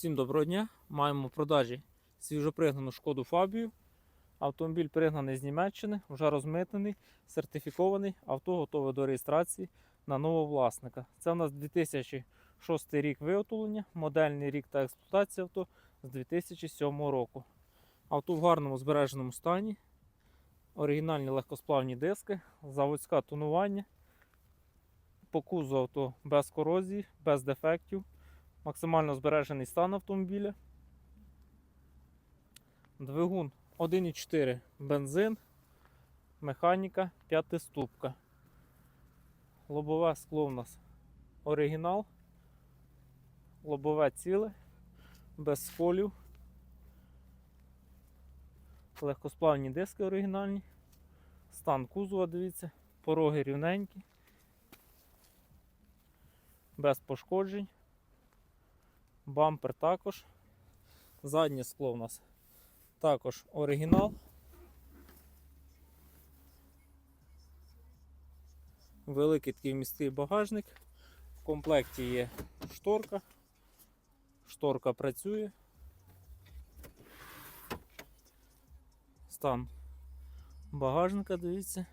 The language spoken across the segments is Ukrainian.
Всім доброго дня. Маємо в продажі свіжопригнану шкоду Фабію. Автомобіль пригнаний з Німеччини, вже розмитнений, сертифікований, авто готове до реєстрації на нового власника. Це у нас 2006 рік виготовлення, модельний рік та експлуатація авто з 2007 року. Авто в гарному збереженому стані, оригінальні легкосплавні диски, заводське тонування. По кузу авто без корозії, без дефектів максимально збережений стан автомобіля. Двигун 1,4 бензин, механіка, п'ятиступка. Лобове скло у нас оригінал, лобове ціле, без сколів, легкосплавні диски оригінальні, стан кузова, дивіться, пороги рівненькі, без пошкоджень. Бампер також. Заднє скло у нас також оригінал. Великий такий міський багажник. В комплекті є шторка. Шторка працює. Стан багажника, дивіться.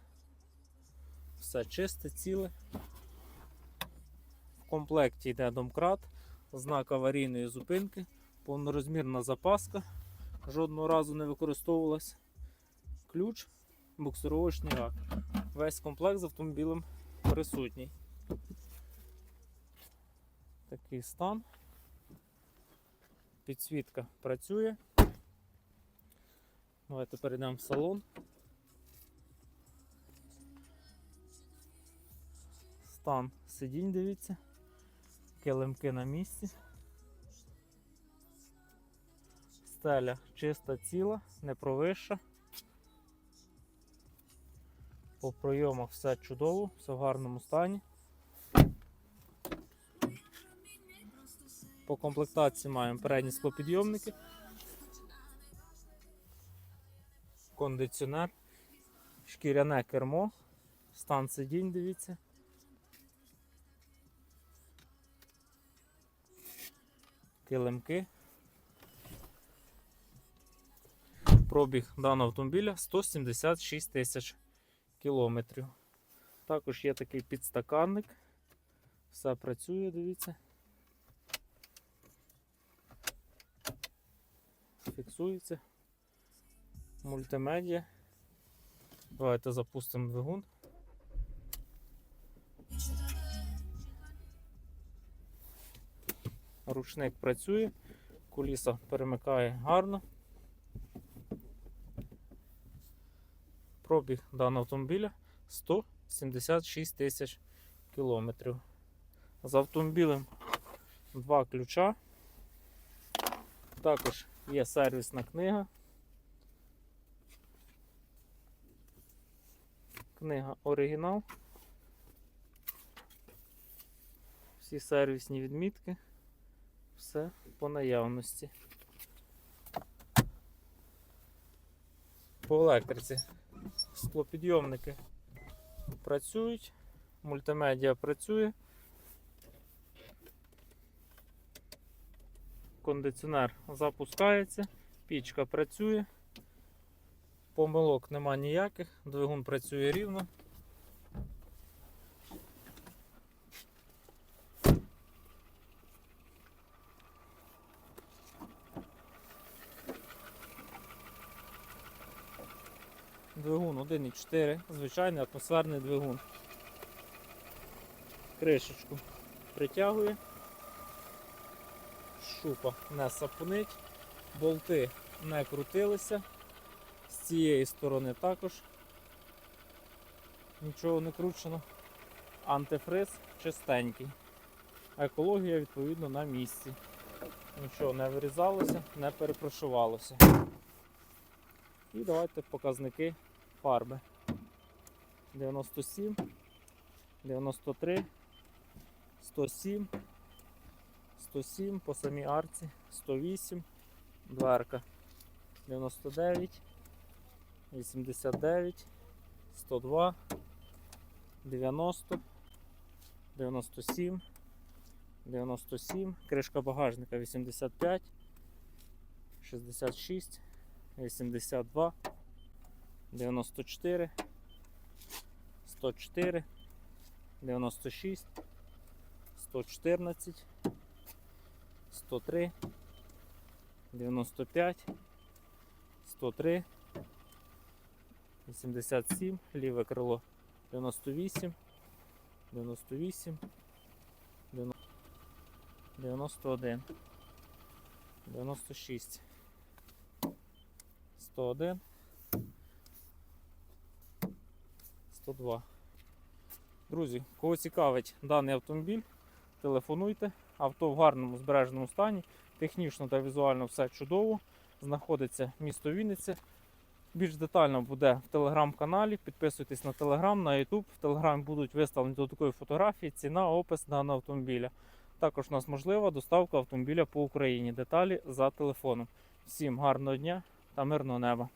Все чисте, ціле. В комплекті йде домкрат знак аварійної зупинки, повнорозмірна запаска, жодного разу не використовувалась. Ключ, буксировочний рак. Весь комплект з автомобілем присутній. Такий стан. Підсвітка працює. Давайте перейдемо в салон. Стан сидінь, дивіться килимки на місці. Стеля чиста ціла, не провища. По пройомах все чудово, все в гарному стані. По комплектації маємо передні склопідйомники, кондиціонер, шкіряне кермо, стан сидінь, дивіться. Килимки. Пробіг даного автомобіля 176 тисяч кілометрів. Також є такий підстаканник. Все працює, дивіться. Фіксується. Мультимедіа. Давайте запустимо двигун. Ручник працює, куліса перемикає гарно. Пробіг даного автомобіля 176 тисяч кілометрів. З автомобілем два ключа. Також є сервісна книга. Книга оригінал. Всі сервісні відмітки все по наявності. По електриці склопідйомники працюють, мультимедіа працює, кондиціонер запускається, пічка працює, помилок нема ніяких, двигун працює рівно. Двигун 1,4, звичайний атмосферний двигун. Кришечку притягує, шупа не сапунить, болти не крутилися, з цієї сторони також нічого не кручено. Антифриз чистенький. Екологія відповідно на місці. Нічого не вирізалося, не перепрошувалося. І давайте показники фарби. 97, 93, 107, 107 по самій арці, 108, дверка 99, 89, 102, 90, 97, 97, кришка багажника 85, 66, 82, 94, 104, 96, 114, 103, 95, 103, 87, ліве крило 98, 98, 91, 96, 101, 102. Друзі, кого цікавить даний автомобіль, телефонуйте. Авто в гарному збереженому стані. Технічно та візуально все чудово. Знаходиться місто Вінниця. Більш детально буде в телеграм-каналі. Підписуйтесь на телеграм, на Ютуб. В телеграмі будуть виставлені додаткові фотографії, ціна, опис даного автомобіля. Також у нас можлива доставка автомобіля по Україні. Деталі за телефоном. Всім гарного дня та мирного неба!